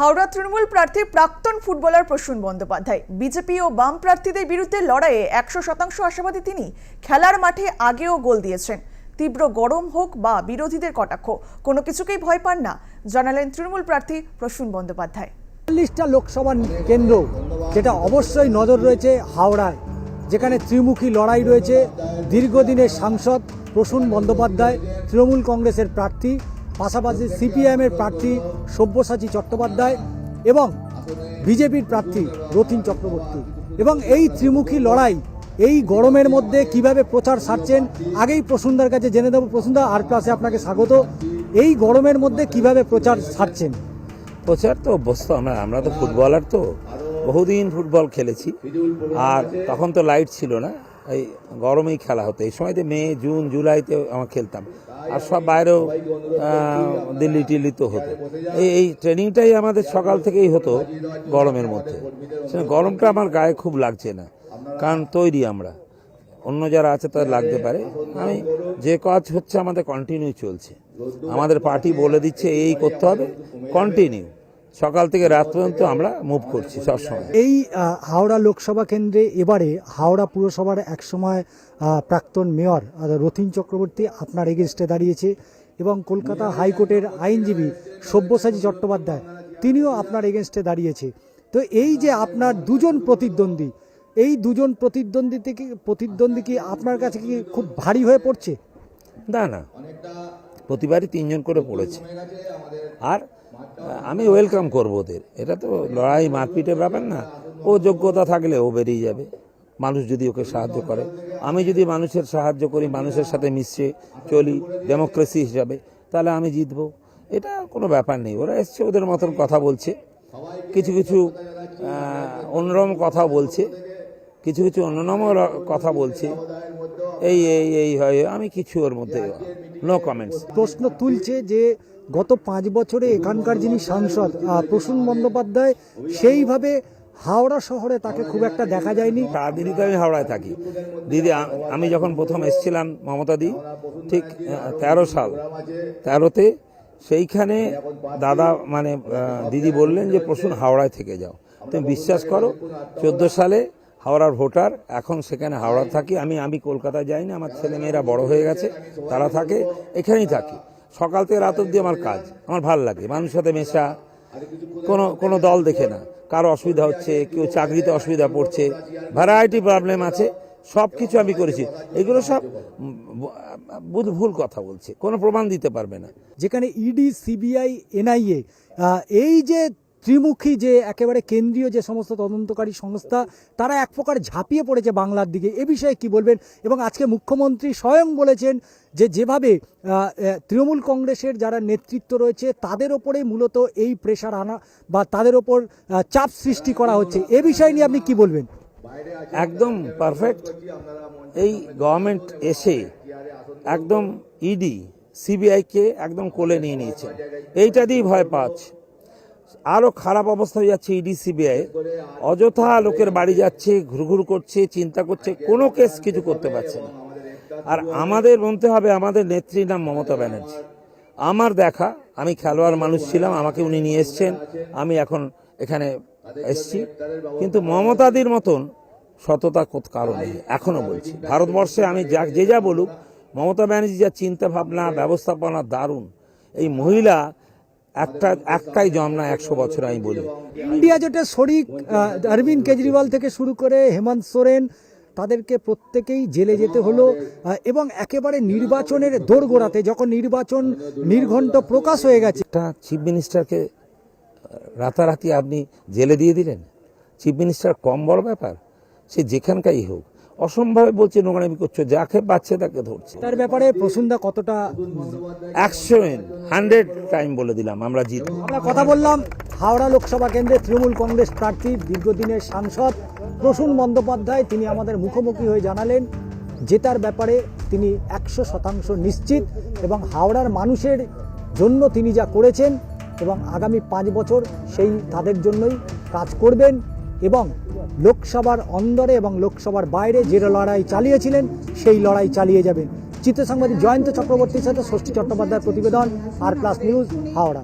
হাওড়া তৃণমূল প্রার্থী প্রাক্তন footballer Prasun Bandyopadhyay. BJP ও বাম প্রার্থীদের বিরুদ্ধে লড়াইয়ে একশো শতাংশ আশাবাদী তিনি খেলার মাঠে আগেও গোল দিয়েছেন। তীব্র গরম হোক বা বিরোধীদের কটাক্ষ, কোনো কিছুকেই ভয় পান না, জানালেন তৃণমূল প্রার্থী প্রসূন বন্দ্যোপাধ্যায়। চল্লিশটা লোকসভা কেন্দ্র, যেটা অবশ্যই নজর রয়েছে হাওড়ায়, যেখানে ত্রিমুখী লড়াই রয়েছে। দীর্ঘদিনের সাংসদ প্রসূন বন্দ্যোপাধ্যায়, তৃণমূল কংগ্রেসের প্রার্থী। পাশাপাশি সিপিআইএমের প্রার্থী সব্যসাচী চট্টোপাধ্যায় এবং বিজেপির প্রার্থী রতিন চক্রবর্তী। এবং এই ত্রিমুখী লড়াই, এই গরমের মধ্যে কীভাবে প্রচার সারছেন, আগেই প্রসূনদার কাছে জেনে দেবো প্রসূনদা, আর প্লাসে আপনাকে স্বাগত। এই গরমের মধ্যে কীভাবে প্রচার সারছেন? প্রচার তো অভ্যস্ত, আমরা আমরা তো ফুটবলার তো। বহুদিন ফুটবল খেলেছি, আর তখন তো লাইট ছিল না। এই গরমেই খেলা হতো। এই সময়তে মে, জুন, জুলাইতে আমরা খেলতাম। আর সব বাইরেও দিল্লি টিল্লি তো হতো। এই এই ট্রেনিংটাই আমাদের সকাল থেকেই হতো গরমের মধ্যে। গরমটা আমার গায়ে খুব লাগছে না, কারণ তৈরি আমরা। অন্য যারা আছে তাদের লাগতে পারে। আমি যে কাজ হচ্ছে আমাদের কন্টিনিউ চলছে। আমাদের পার্টি বলে দিচ্ছে, এই করতে হবে কন্টিনিউ সকাল থেকে রাত পর্যন্ত আমরা মুভ করছি সবসময়। এই হাওড়া লোকসভা কেন্দ্রে এবারে হাওড়া পুরসভার একসময় প্রাক্তন মেয়র রথিন চক্রবর্তী আপনার এগেনস্টে দাঁড়িয়েছে এবং কলকাতা হাইকোর্টের আইনজীবী সব্যসাচী চট্টোপাধ্যায় তিনিও আপনার এগেনস্টে দাঁড়িয়েছে। তো এই যে আপনার দুজন প্রতিদ্বন্দ্বী এই দুজন প্রতিদ্বন্দ্বী থেকে প্রতিদ্বন্দ্বী কি আপনার কাছে কি খুব ভারী হয়ে পড়ছে? না না। প্রতিবারই তিনজন করে পড়েছে। আর আমি ওয়েলকাম করব ওদের। এটা তো লড়াই মারপিটের ব্যাপার না। ও যোগ্যতা থাকলে ও বেরিয়ে যাবে। মানুষ যদি ওকে সাহায্য করে। আমি যদি মানুষের সাহায্য করি মানুষের সাথে মিশে চলি ডেমোক্রেসি হিসাবে তাহলে আমি জিতবো। এটা কোনো ব্যাপার নেই। ওরা এসছে ওদের মতন কথা বলছে। কিছু কিছু আহ, অন্যরকম কথা বলছে। কিছু কিছু অন্যরকম কথা বলছে। এই এই এই হয়। আমি কিছু ওর মধ্যে নো কমেন্টস প্রশ্ন তুলছে যে গত পাঁচ বছরে এখানকার যিনি সাংসদ প্রসূন বন্দ্যোপাধ্যায়, সেইভাবে হাওড়া শহরে তাকে খুব একটা দেখা যায়নি। সারাদিনই তো আমি হাওড়ায় থাকি। দিদি আমি যখন প্রথম এসেছিলাম মমতাদি, ঠিক তেরো সাল, তেরোতে সেইখানে দাদা মানে দিদি বললেন যে, প্রসূন, হাওড়ায় থেকে যাও। তুমি বিশ্বাস করো, চোদ্দ সালে হাওড়ার ভোটার, এখন সেখানে হাওড়া থাকি। আমি আমি কলকাতায় যাইনি, আমার ছেলে মেয়েরা বড় হয়ে গেছে, তারা থাকে, এখানেই থাকি। সকাল থেকে রাত অব্দি আমার কাজ, আমার ভালো লাগে, মানুষের সাথে মেশা, কোনো কোনো দল দেখে না, কারও অসুবিধা হচ্ছে, কেউ চাকরিতে অসুবিধা পড়ছে ভ্যারাইটি প্রবলেম আছে সব কিছু আমি করেছি। এগুলো সব বুধ ভুল কথা বলছে, কোনো প্রমাণ দিতে পারবে না। যেখানে ইডি সিবিআই এনআইএ এই যে ত্রিমুখী যে একেবারে কেন্দ্রীয় যে সমস্ত তদন্তকারী সংস্থা, তারা এক প্রকার ঝাঁপিয়ে পড়েছে বাংলার দিকে। এ বিষয়ে কি বলবেন? এবং আজকে মুখ্যমন্ত্রী স্বয়ং বলেছেন যে যেভাবে তৃণমূল কংগ্রেসের যারা নেতৃত্ব রয়েছে, তাদের ওপরেই মূলত এই প্রেশার আনা বা তাদের ওপর চাপ সৃষ্টি করা হচ্ছে। এ বিষয় নিয়ে আপনি কি বলবেন? একদম পারফেক্ট এই গভর্নমেন্ট এসে একদম ইডি সিবিআইকে একদম কোলে নিয়ে নিয়েছে। এইটা দিয়েই ভয় পাচ্ছে। আরও খারাপ অবস্থা হয়ে যাচ্ছে ইডি, সিবিআই। অযথা লোকের বাড়ি যাচ্ছে, ঘুরঘুর করছে, চিন্তা করছে, কোনো কেস কিছু করতে পারছে না। আর আমাদের বলতে হবে, আমাদের নেত্রীর নাম মমতা ব্যানার্জি। আমার দেখা, আমি খেলোয়াড় মানুষ ছিলাম, আমাকে উনি নিয়ে এসছেন, আমি এখন এখানে এসছি। কিন্তু মমতাদির মতন সততা কোথ কারও নেই, এখনও বলছি। ভারতবর্ষে আমি যা, যে যা বলুক, মমতা ব্যানার্জি যা চিন্তা ভাবনা ব্যবস্থাপনা দারুণ। এই মহিলা একটা একটাই জন্ম না একশো বছর আমি বলি। ইন্ডিয়া জোটের শরিক অরবিন্দ কেজরিওয়াল থেকে শুরু করে হেমন্ত সোরেন তাদেরকে প্রত্যেকেই জেলে যেতে হলো এবং একেবারে নির্বাচনের দোরগোড়াতে যখন নির্বাচন নির্ঘণ্ট প্রকাশ হয়ে গেছে। একটা চিফ মিনিস্টারকে রাতারাতি আপনি জেলে দিয়ে দিলেন? চিফ মিনিস্টার কম বড় ব্যাপার সে যেখানকারই হোক। অসম্ভবে বলছে নোংরামি করছ যাকে পাচ্ছে তাকে ধরছে। তার ব্যাপারে প্রসুন্দা কতটা একশো হান্ড্রেড টাইম বলে দিলাম আমরা জিত আমরা কথা বললাম হাওড়া লোকসভা কেন্দ্রে তৃণমূল কংগ্রেস প্রার্থী দীর্ঘদিনের সাংসদ প্রসূন বন্দ্যোপাধ্যায় তিনি আমাদের মুখোমুখি হয়ে জানালেন জেতার ব্যাপারে তিনি একশো শতাংশ নিশ্চিত এবং হাওড়ার মানুষের জন্য তিনি যা করেছেন এবং আগামী পাঁচ বছর সেই তাদের জন্যই কাজ করবেন। এবং লোকসভার অন্দরে এবং লোকসভার বাইরে যে লড়াই চালিয়েছিলেন, সেই লড়াই চালিয়ে যাবেন। চিত্র সাংবাদিক জয়ন্ত চক্রবর্তীর সাথে ষষ্ঠী চট্টোপাধ্যায়ের প্রতিবেদন আর প্লাস নিউজ হাওড়া।